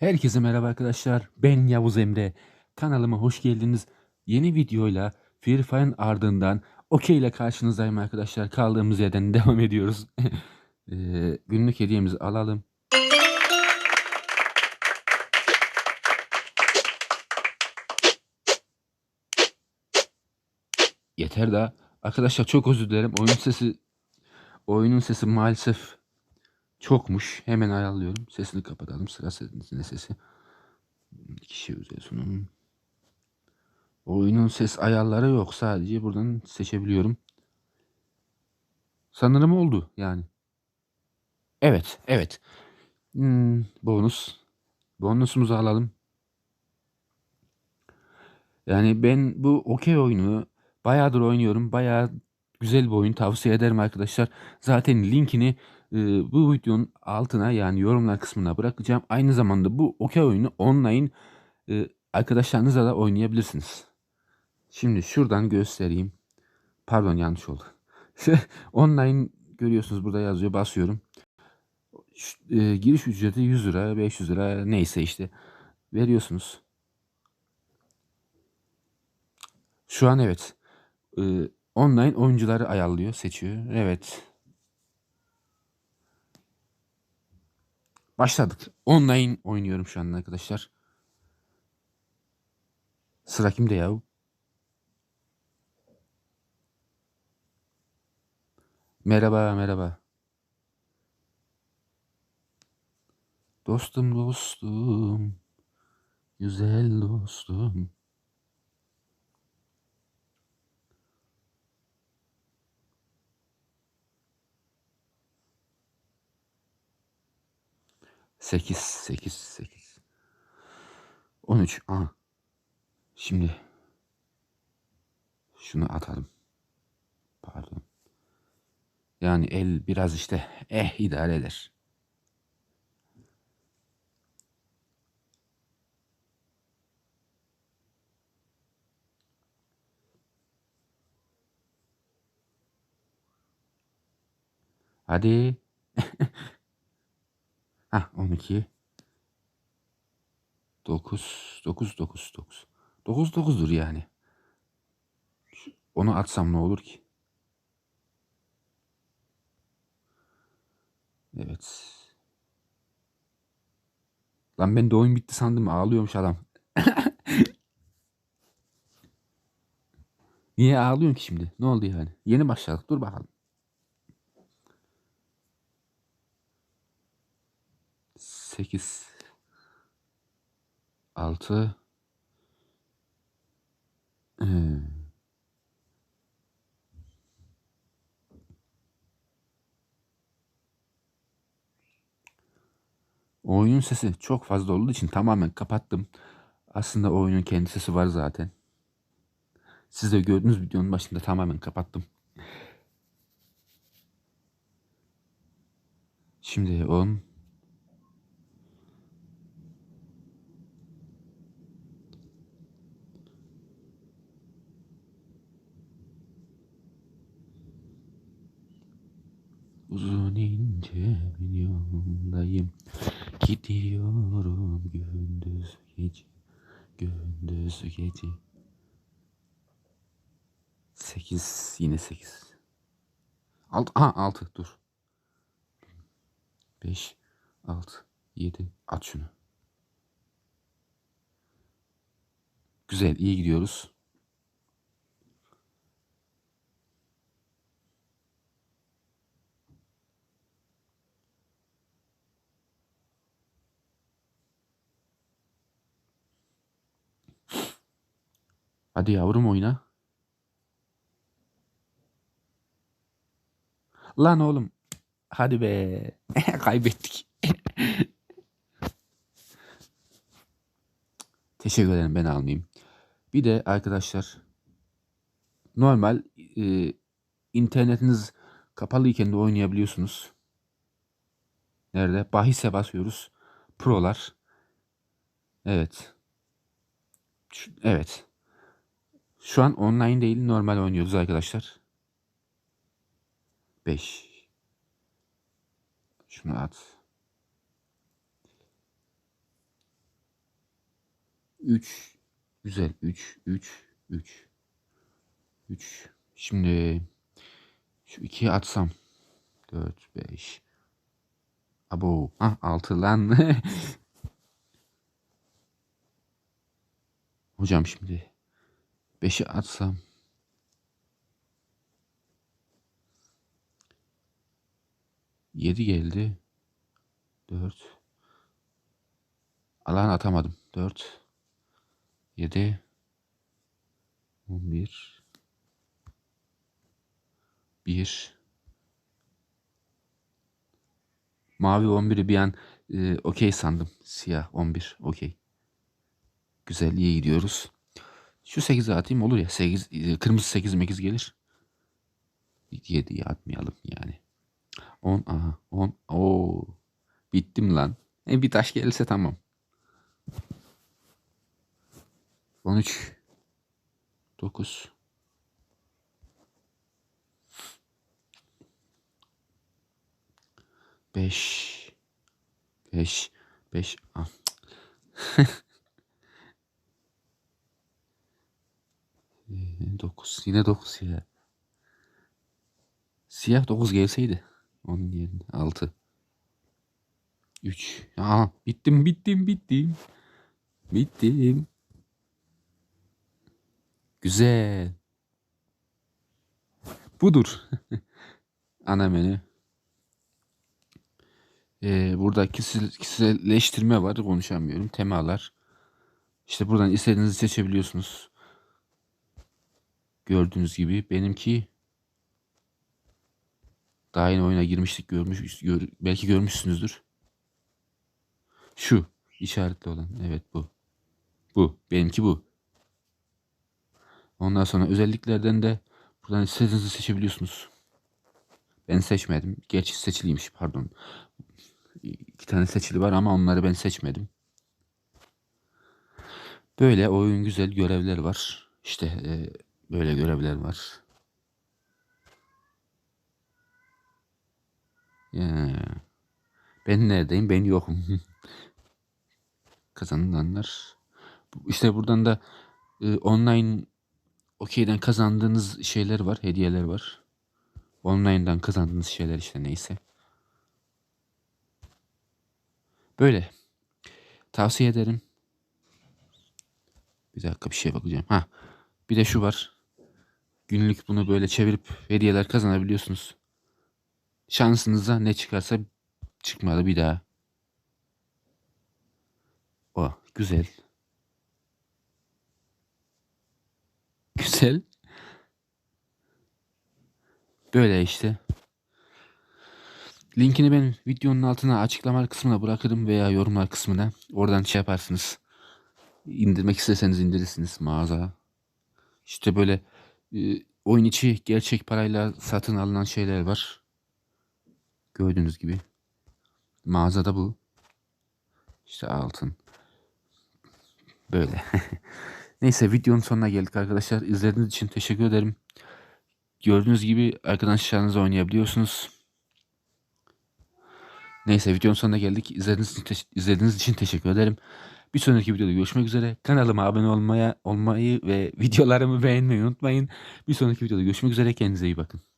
Herkese merhaba arkadaşlar. Ben Yavuz Emre. Kanalıma hoş geldiniz. Yeni videoyla Free Fire'ın ardından OK ile karşınızdayım arkadaşlar. Kaldığımız yerden devam ediyoruz. Ee, günlük hediyemizi alalım. Yeter daha. Arkadaşlar çok özür dilerim. Oyun sesi oyunun sesi maalesef çokmuş. Hemen ayarlıyorum. Sesini kapatalım. Sıra sesine sesi. Kişi özel sunum. Oyunun ses ayarları yok. Sadece buradan seçebiliyorum. Sanırım oldu yani. Evet, evet. Hmm, bonus. Bonusumuzu alalım. Yani ben bu okey oyunu bayağıdır oynuyorum. Bayağı güzel bir oyun. Tavsiye ederim arkadaşlar. Zaten linkini bu videonun altına yani yorumlar kısmına bırakacağım. Aynı zamanda bu okey oyunu online arkadaşlarınızla da oynayabilirsiniz. Şimdi şuradan göstereyim. Pardon yanlış oldu. online görüyorsunuz burada yazıyor. Basıyorum. Giriş ücreti 100 lira, 500 lira neyse işte veriyorsunuz. Şu an evet. online oyuncuları ayarlıyor, seçiyor. Evet. Başladık. Online oynuyorum şu an arkadaşlar. Sıra kimde yahu? Merhaba, merhaba. Dostum, dostum. Güzel dostum. Sekiz, sekiz, sekiz. On üç. Aha. Şimdi şunu atalım. Pardon. Yani el biraz işte eh idare eder. Hadi. Hah 12. 9 9 9 9. 9 9'dur yani. Onu atsam ne olur ki? Evet. Lan ben de oyun bitti sandım. Ağlıyormuş adam. Niye ağlıyorsun ki şimdi? Ne oldu yani? Yeni başladık. Dur bakalım. 8 6 Oyunun sesi çok fazla olduğu için tamamen kapattım. Aslında oyunun kendi sesi var zaten. Siz de gördüğünüz videonun başında tamamen kapattım. Şimdi 10 Uzun ince bir yoldayım Gidiyorum gündüz gece Gündüz gece. Sekiz yine sekiz. Alt, aha altı dur. Beş Altı Yedi At şunu. Güzel iyi gidiyoruz Hadi yavrum oyna Lan oğlum Hadi be Kaybettik Teşekkür ederim ben almayayım. Bir de arkadaşlar normal e, internetiniz kapalıyken de oynayabiliyorsunuz. Nerede? Bahise basıyoruz. Prolar. Evet. Evet. Şu an online değil normal oynuyoruz arkadaşlar. 5. Şunu at. 3 güzel. 3 3 3 3 şimdi şu 2'yi atsam. 4 5 Abo. Ah 6 lan. Hocam şimdi 5'i atsam Yedi geldi. Dört. Alan atamadım. Dört. Yedi. On bir. Bir. Mavi 11'i bir an e, okey sandım. Siyah 11 okey. Güzel iyi gidiyoruz. Şu 8'i atayım olur ya. 8, e, kırmızı 8 8 gelir. 7'yi atmayalım yani. 10 aha 10 Oo. Bittim lan. E bir taş gelirse tamam. 13 9 5 5 5 ah. Ee, 9 yine 9 ya. Siyah 9 gelseydi. Onun yerine 6 3 Aha bittim bittim bittim. Bittim. Güzel. Budur. Ana menü. Ee, burada kişisel, kişiselleştirme var. Konuşamıyorum. Temalar. İşte buradan istediğinizi seçebiliyorsunuz. Gördüğünüz gibi benimki daha yeni oyuna girmiştik görmüş gör, belki görmüşsünüzdür. Şu işaretli olan evet bu. Bu benimki bu. Ondan sonra özelliklerden de buradan istediğinizi seçebiliyorsunuz. Ben seçmedim. Gerçi seçiliymiş pardon. İki tane seçili var ama onları ben seçmedim. Böyle oyun güzel görevler var. İşte e, böyle görevler var. Ya. Ben neredeyim? Ben yokum. Kazanılanlar. İşte buradan da e, online okeyden kazandığınız şeyler var, hediyeler var. Online'dan kazandığınız şeyler işte neyse. Böyle. Tavsiye ederim. Bir dakika bir şeye bakacağım. Ha. Bir de şu var. Günlük bunu böyle çevirip hediyeler kazanabiliyorsunuz. Şansınıza ne çıkarsa çıkmadı bir daha. O güzel. Güzel. Böyle işte. Linkini ben videonun altına açıklama kısmına bırakırım veya yorumlar kısmına. Oradan şey yaparsınız. İndirmek isteseniz indirirsiniz mağaza. İşte böyle e, oyun içi gerçek parayla satın alınan şeyler var. Gördüğünüz gibi. Mağazada bu. İşte altın. Böyle. Neyse videonun sonuna geldik arkadaşlar. İzlediğiniz için teşekkür ederim. Gördüğünüz gibi arkadaşlarınızla oynayabiliyorsunuz. Neyse videonun sonuna geldik. İzlediğiniz için, izlediğiniz için teşekkür ederim. Bir sonraki videoda görüşmek üzere. Kanalıma abone olmaya olmayı ve videolarımı beğenmeyi unutmayın. Bir sonraki videoda görüşmek üzere. Kendinize iyi bakın.